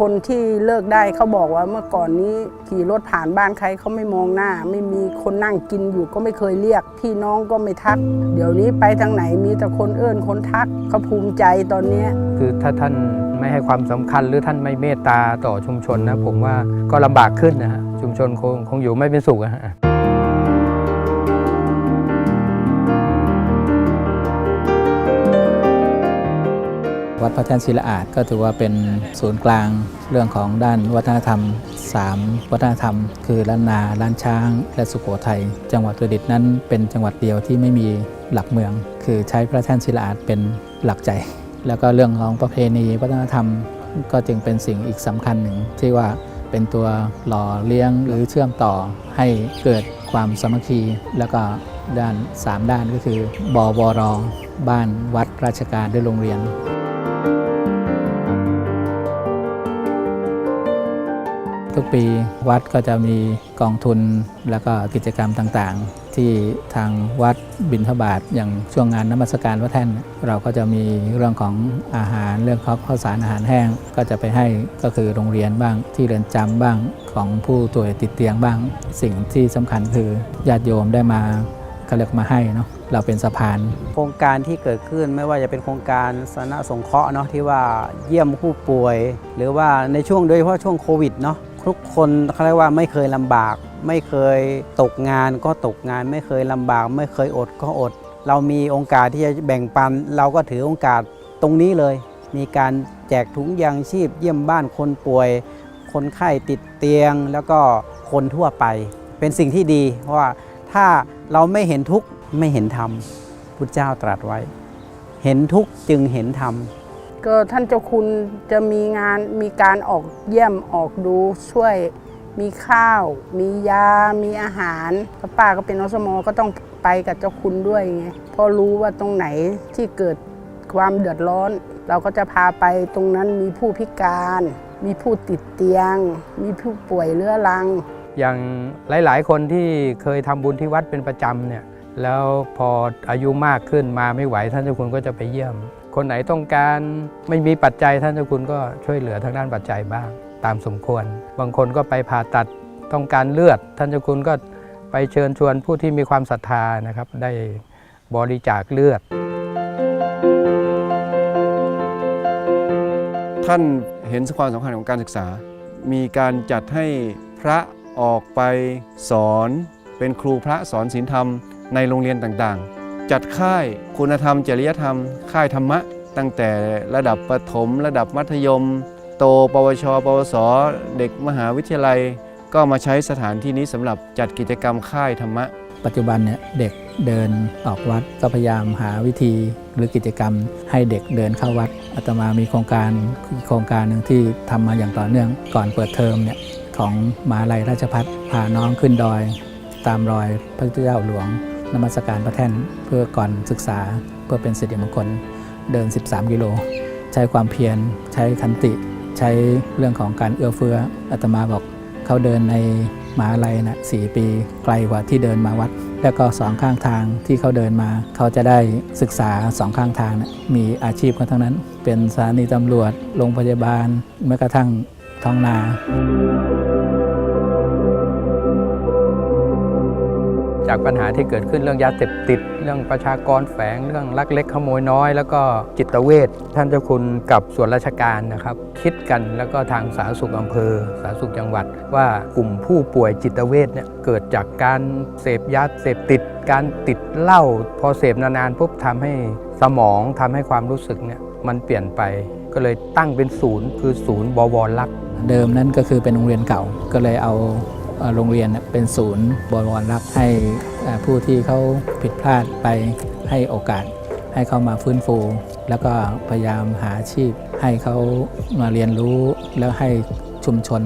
คนที่เลิกได้เขาบอกว่าเมื่อก่อนนี้ขี่รถผ่านบ้านใครเขาไม่มองหน้า ไม่มีคนนั่งกินอยู่ก็ไม่เคยเรียก พี่น้องก็ไม่ทัก เดี๋ยวนี้ไปทางไหนมีแต่คนเอื้อนคนทักเขาภูมิใจตอนนี้คือถ้าท่านไม่ให้ความสำคัญหรือท่านไม่เมตตาต่อชุมชนนะ ผมว่าก็ลำบากขึ้นนะฮะชุมชนคงคงอยู่ไม่เป็นสุขอะฮะ วัดพระแท่นศิลาอาจก็ถือว่าเป็นศูนย์กลางเรื่องของด้านวัฒนธรรม 3 วัฒนธรรม คือล้านนาล้านช้าง และสุโขทัยจังหวัดอุตรดิตถ์นั้นเป็นจังหวัดเดียวที่ไม่มีหลักเมือง คือใช้พระแท่นศิลาอาจเป็นหลักใจ แล้วก็เรื่องของประเพณีวัฒนธรรมก็จึงเป็นสิ่งอีกสำคัญหนึ่ง ที่ว่าเป็นตัวหล่อเลี้ยงหรือเชื่อมต่อให้เกิดความสามัคคี แล้วก็ด้าน 3 ด้านก็คือบวรบ้านวัดราชการด้วยโรงเรียน ทุกปีวัดก็จะมีกองทุนแล้วก็กิจกรรมต่างๆ ที่ทางวัดบิณฑบาตอย่างช่วงงานน้ำมัสการพระแท่น เราก็จะมีเรื่องของอาหารเรื่องของข้าวสารอาหารแห้ง ก็จะไปให้ก็คือโรงเรียนบ้างที่เรือนจำบ้างของผู้ป่วยติดเตียงบ้าง สิ่งที่สำคัญคือญาติโยมได้มาเขาเรียกมาให้เนาะเราเป็นสะพาน โครงการที่เกิดขึ้นไม่ว่าจะเป็นโครงการสาธารณสงเคราะห์เนาะที่ว่าเยี่ยมผู้ป่วย หรือว่าในช่วงโดยเฉพาะช่วงโควิดเนาะ ทุกคนเขาเรียกว่าไม่เคยลำบาก ไม่เคยตกงานก็ตกงาน ไม่เคยลำบาก ไม่เคยอดก็อด เรามีโอกาสที่จะแบ่งปัน เราก็ถือโอกาสตรงนี้เลย มีการแจกถุงยางชีพ เยี่ยมบ้านคนป่วย คนไข้ติดเตียง แล้วก็คนทั่วไป เป็นสิ่งที่ดี เพราะว่าถ้าเราไม่เห็นทุกข์ไม่เห็นธรรมพุทธเจ้าตรัสไว้ เห็นทุกข์จึงเห็นธรรม ก็ท่านเจ้าคุณจะมีงานมีการออกเยี่ยมออกดูช่วยมีข้าว มียา มีอาหารป้าก็เป็นอสมก็ต้องไปกับเจ้าคุณด้วยไงพราะรู้ว่าตรงไหนที่เกิดความเดือดร้อน เราก็จะพาไปตรงนั้นมีผู้พิการ มีผู้ติดเตียง มีผู้ป่วยเรื้อรัง อย่างหลาย ๆ คนที่เคยทำบุญที่วัดเป็นประจำเนี่ยแล้วพออายุมากขึ้นมาไม่ไหวท่านเจ้าคุณก็จะไปเยี่ยม คนไหนต้องการไม่มีปัจจัยท่านเจ้าคุณก็ช่วยเหลือทางด้านปัจจัยบ้างตามสมควร บางคนก็ไปผ่าตัดต้องการเลือด ท่านเจ้าคุณก็ไปเชิญชวนผู้ที่มีความศรัทธานะครับ ได้บริจาคเลือด ท่านเห็นความสำคัญของการศึกษา มีการจัดให้พระออกไปสอน เป็นครูพระสอนศีลธรรมในโรงเรียนต่างๆ จัดค่ายคุณธรรม จริยธรรม ค่ายธรรมะ ตั้งแต่ระดับประถม ระดับมัธยม โต ปวช ปวส เด็กมหาวิทยาลัย ก็มาใช้สถานที่นี้สำหรับจัดกิจกรรมค่ายธรรมะ ปัจจุบันเนี่ยเด็กเดินออกวัดก็พยายามหาวิธีหรือกิจกรรม ให้เด็กเดินเข้าวัดอาตมามีโครงการโครงการหนึ่งที่ทำมาอย่างต่อเนื่องก่อนเปิดเทอมเนี่ยของมหาลัยราชพัฒพาน้องขึ้นดอย ตามรอยพระเจ้าหลวง นมัสการพระแท่นเพื่อก่อนศึกษาเพื่อเป็นสิริมงคลเดิน 13 กิโล ใช้ความเพียร ใช้ขันติ ใช้เรื่องของการเอื้อเฟื้ออาตมาบอกเขาเดินในมหาลัยนะสปีไกลกว่าที่เดินมาวัด แล้วก็สองข้างทางที่เขาเดินมา เขาจะได้ศึกษาสองข้างทางนะมีอาชีพกันทั้งนั้น เป็นสถานีตำรวจโรงพยาบาลแม้กระทั่งท้องนา จากปัญหาที่เกิดขึ้นเรื่องยาเสพติด เรื่องประชากรแฝง เรื่องลักเล็กขโมยน้อย แล้วก็จิตเวชท่านเจ้าคุณกับส่วนราชการนะครับ คิดกันแล้วก็ทางสาธารณสุขอำเภอ สาธารณสุขจังหวัด ว่ากลุ่มผู้ป่วยจิตเวชเนี่ยเกิดจากการเสพยาเสพติด การติดเหล้าพอเสพนานๆปุ๊บทำให้สมองทำให้ความรู้สึกเนี่ยมันเปลี่ยนไปก็เลยตั้งเป็นศูนย์คือศูนย์บวรรักษเดิมนั้นก็คือเป็นโรงเรียนเก่าก็เลยเอา โรงเรียนเป็นศูนย์บริวรรักให้ผู้ที่เขาผิดพลาดไปให้โอกาส ให้เขามาฟื้นฟู แล้วก็พยายามหาอาชีพ ให้เขามาเรียนรู้แล้วให้ชุมชน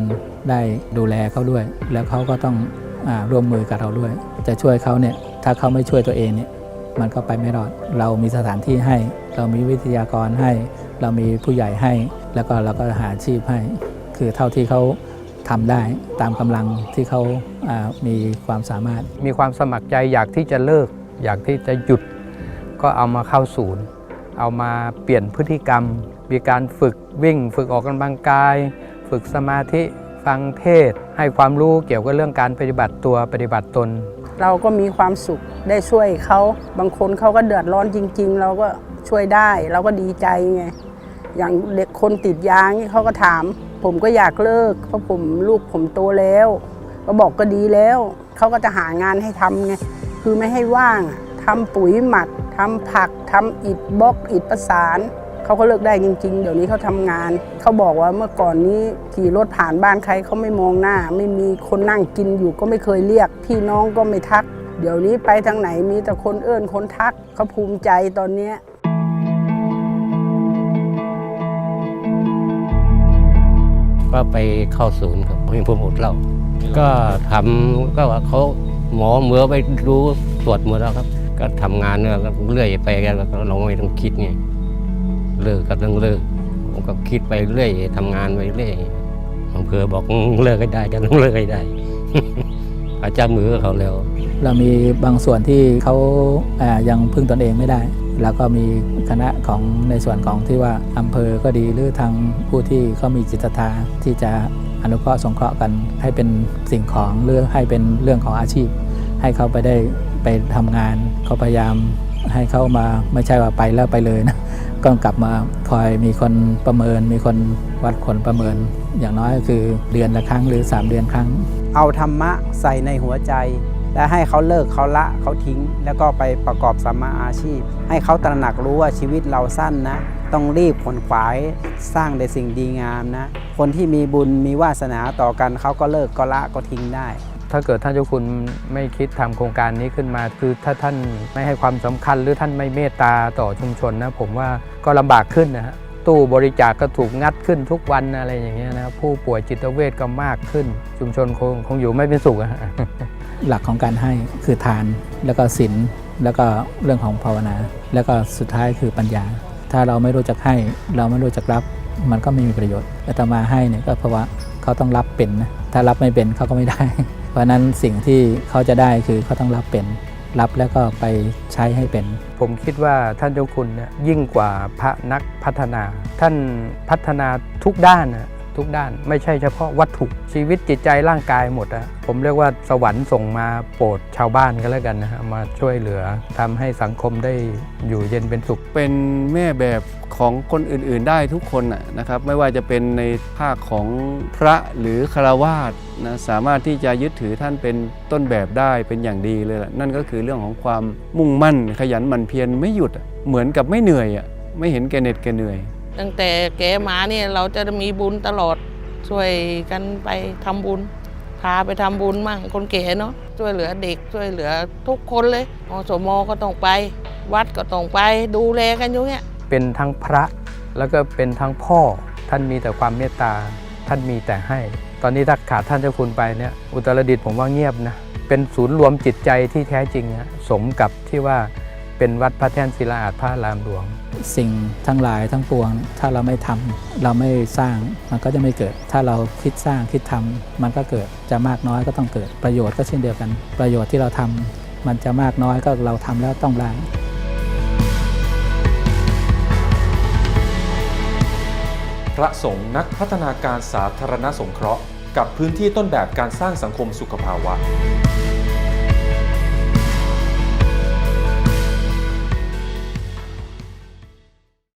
ได้ดูแลเขาด้วย แล้วเขาก็ต้องอร่วมมือกับเราด้วย จะช่วยเขาเนี่ยถ้าเขาไม่ช่วยตัวเองเนี่ยมันก็ไปไม่รอด เรามีสถานที่ให้ เรามีวิทยากรให้ เรามีผู้ใหญ่ให้ แล้วก็เราก็หาอาชีพให้ คือเท่าที่เขา ทำได้ตามกำลังที่เขาอ่ามีความสามารถ มีความสมัครใจอยากที่จะเลิก อยากที่จะหยุด ก็เอามาเข้าศูนย์ เอามาเปลี่ยนพฤติกรรม มีการฝึกวิ่ง ฝึกออกกำลังกาย ฝึกสมาธิฟังเทศน์ให้ความรู้เกี่ยวกับเรื่องการปฏิบัติตัวปฏิบัติตน เราก็มีความสุขได้ช่วยเขาบางคนเขาก็เดือดร้อนจริง ๆ เราก็ช่วยได้เราก็ดีใจไงอย่างเด็กคนติดยานี่เขาก็ถาม ผมก็อยากเลิกเพราะผมลูกผมโตแล้ว ก็บอกก็ดีแล้ว เขาก็จะหางานให้ทำไงคือไม่ให้ว่างทำปุ๋ยหมักทำผักทำอิฐบล็อกอิฐประสานเขาก็เลิกได้จริง ๆ เดี๋ยวนี้เขาทำงาน เขาบอกว่าเมื่อก่อนนี้ขี่รถผ่านบ้านใครเขาไม่มองหน้า ไม่มีคนนั่งกินอยู่ก็ไม่เคยเรียก พี่น้องก็ไม่ทัก เดี๋ยวนี้ไปทางไหนมีแต่คนเอื้อนคนทักเขาภูมิใจตอนเนี้ย ก็ไปเข้าศูนย์ครับให้ผมอดเหล้าก็ทำก็ว่าเขาหมอเหมือไปดูตรวจหมดแล้วครับ ก็ทำงานเนี่ยก็เรื่อยไปกันแล้วก็เราไม่ต้องคิดไงเลิกก็ต้องเลิกผมก็คิดไปเรื่อยทำงานไปเรื่อยอำเภอบอกเลิกให้ได้จะต้องเลิกให้ได้ อาจจะมือเขาแล้ว เรามีบางส่วนที่เขาอ่ายังพึ่งตนเองไม่ได้ แล้วก็มีคณะของในส่วนของที่ว่าอำเภอก็ดีหรือทางผู้ที่เขามีจิตศรัทธาที่จะอนุเคราะห์สงเคราะห์กันให้เป็นสิ่งของหรือให้เป็นเรื่องของอาชีพ ให้เขาไปได้ไปทำงานเขาพยายามให้เขามาไม่ใช่ว่าไปแล้วไปเลยนะก็กลับมาคอยมีคนประเมิน มีคนวัดคนประเมิน อย่างน้อยก็คือเดือนละครั้งหรือ 3 เดือนครั้ง เอาธรรมะใส่ในหัวใจ และให้เขาเลิกเขาละเขาทิ้ง แล้วก็ไปประกอบสัมมาอาชีพ ให้เขาตระหนักรู้ว่าชีวิตเราสั้นนะ ต้องรีบขวนขวายสร้างแต่สิ่งดีงามนะ คนที่มีบุญมีวาสนาต่อกันเขาก็เลิกก็ละก็ทิ้งได้ ถ้าเกิดท่านเจ้าคุณไม่คิดทำโครงการนี้ขึ้นมา คือถ้าท่านไม่ให้ความสำคัญหรือท่านไม่เมตตาต่อชุมชนนะผมว่าก็ลำบากขึ้นนะฮะตู้บริจาคก็ถูกงัดขึ้นทุกวันอะไรอย่างเงี้ยนะผู้ป่วยจิตเวชก็มากขึ้น ชุมชนคงคงอยู่ไม่เป็นสุขอะ หลักของการให้คือทาน แล้วก็ศีลแล้วก็เรื่องของภาวนา แล้วก็สุดท้ายคือปัญญา ถ้าเราไม่รู้จักให้ เราไม่รู้จักรับ มันก็ไม่มีประโยชน์อาตมาให้เนี่ยก็เพราะว่าเขาต้องรับเป็นนะถ้ารับไม่เป็นเขาก็ไม่ได้ เพราะฉะนั้นสิ่งที่เขาจะได้คือเขาต้องรับเป็น รับแล้วก็ไปใช้ให้เป็น ผมคิดว่าท่านเจ้าคุณเนี่ยยิ่งกว่าพระนักพัฒนา ท่านพัฒนาทุกด้านนะ ทุกด้าน ไม่ใช่เฉพาะวัตถุชีวิตจิตใจร่างกายหมดอะผมเรียกว่าสวรรค์ส่งมาโปรดชาวบ้านกันแล้วกันนะฮะมาช่วยเหลือทำให้สังคมได้อยู่เย็นเป็นสุข เป็นแม่แบบของคนอื่นๆได้ทุกคนน่ะนะครับ ไม่ว่าจะเป็นในภาคของพระหรือคารวาสนะสามารถที่จะยึดถือท่านเป็นต้นแบบได้เป็นอย่างดีเลยล่ะนั่นก็คือเรื่องของความมุ่งมั่น ขยันหมั่นเพียรไม่หยุดเหมือนกับไม่เหนื่อยอะไม่เห็นแกเน็ดแกเหนื่อย ตั้งแต่แกมาเนี่ยเราจะมีบุญตลอดช่วยกันไปทำบุญ พาไปทำบุญมั่งคนแก่เนาะช่วยเหลือเด็กช่วยเหลือทุกคนเลยอสมอก็ต้องไป วัดก็ต้องไปดูแลกันอยู่เนี่ยเป็นทั้งพระแล้วก็เป็นทั้งพ่อท่านมีแต่ความเมตตาท่านมีแต่ให้ ตอนนี้ถ้าขาดท่านเจ้าคุณไปเนี่ยอุตรดิตถ์ผมว่าเงียบนะเป็นศูนย์รวมจิตใจที่แท้จริงนะสมกับที่ว่า เป็นวัดพระแท่นศิลาอาจพระรามหลวง สิ่งทั้งหลายทั้งปวง ถ้าเราไม่ทำเราไม่สร้างมันก็จะไม่เกิด ถ้าเราคิดสร้างคิดทำมันก็เกิดจะมากน้อยก็ต้องเกิดประโยชน์ก็เช่นเดียวกัน ประโยชน์ที่เราทำมันจะมากน้อยก็เราทำแล้วต้องได้พระสงฆ์นักพัฒนาการสาธารณสงเคราะห์ กับพื้นที่ต้นแบบการสร้างสังคมสุขภาวะ